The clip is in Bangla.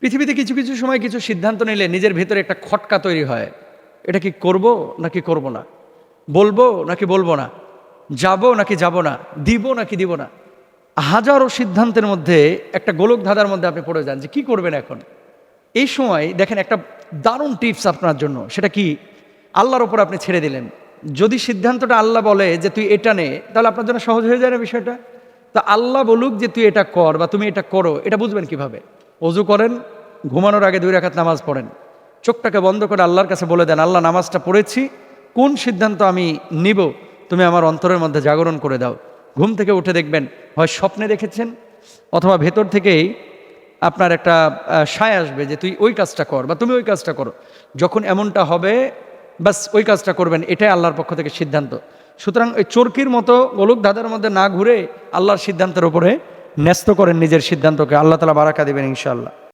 পৃথিবীতে কিছু কিছু সময় কিছু সিদ্ধান্ত নিলে নিজের ভেতরে একটা খটকা তৈরি হয়। এটা কি করব নাকি করব না? বলব নাকি বলব না? যাব নাকি যাব না? দিব নাকি দিব না? হাজারো সিদ্ধান্তের মধ্যে একটা গোলক ধাঁধার মধ্যে আপনি পড়ে যান যে কি করবেন এখন? এই সময় দেখেন একটা দারুণ টিপস আপনার জন্য। সেটা কি? আল্লাহর ওপর আপনি ছেড়ে দিলেন। যদি সিদ্ধান্তটা আল্লাহ বলে যে তুই এটা নে, তাহলে আপনার জন্য সহজ হয়ে যায় না বিষয়টা? তা আল্লাহ বলুক যে তুই এটা কর বা তুমি এটা করো, এটা বুঝবেন কীভাবে? অজু করেন, ঘুমানোর আগে দুই রাখাত নামাজ পড়েন। চোখটাকে বন্ধ করে আল্লাহর কাছে বলে দেন, আল্লাহ, নামাজটা পড়েছি, কোন সিদ্ধান্ত আমি নিব? তুমি আমার অন্তরের মধ্যে জাগরণ করে দাও। ঘুম থেকে উঠে দেখবেন, হয় স্বপ্নে দেখেছেন, অথবা ভেতর থেকেই আপনার একটা সায় আসবে যে তুই ওই কাজটা কর বা তুমি ওই কাজটা করো। যখন এমনটা হবে, বাস ওই কাজটা করবেন, এটাই আল্লাহর পক্ষ থেকে সিদ্ধান্ত। সুতরাং ওই চরকির মতো গোলক ধাঁধার মধ্যে না ঘুরে আল্লাহর সিদ্ধান্তের উপরে ন্যস্ত করেন নিজের সিদ্ধান্তকে। আল্লাহ তালা বারাকা দেবেন ইনশাআল্লাহ।